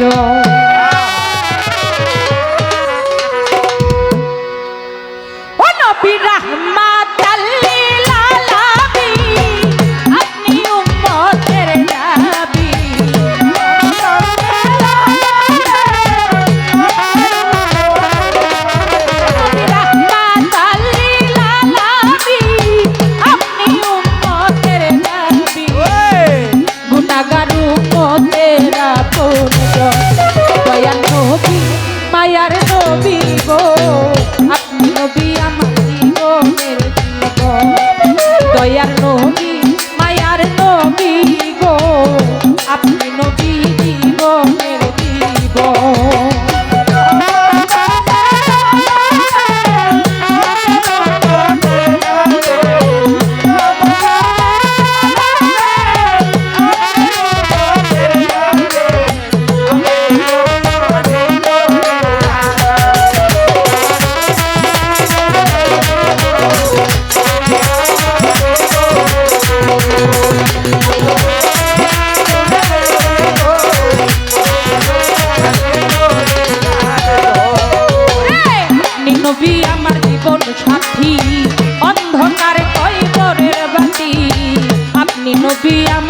don't মায়ার নবী গো। must be a.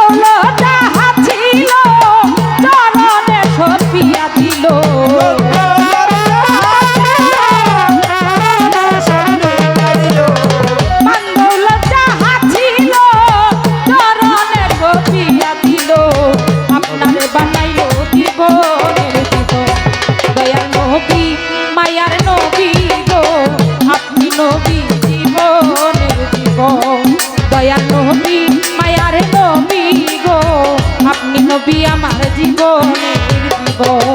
거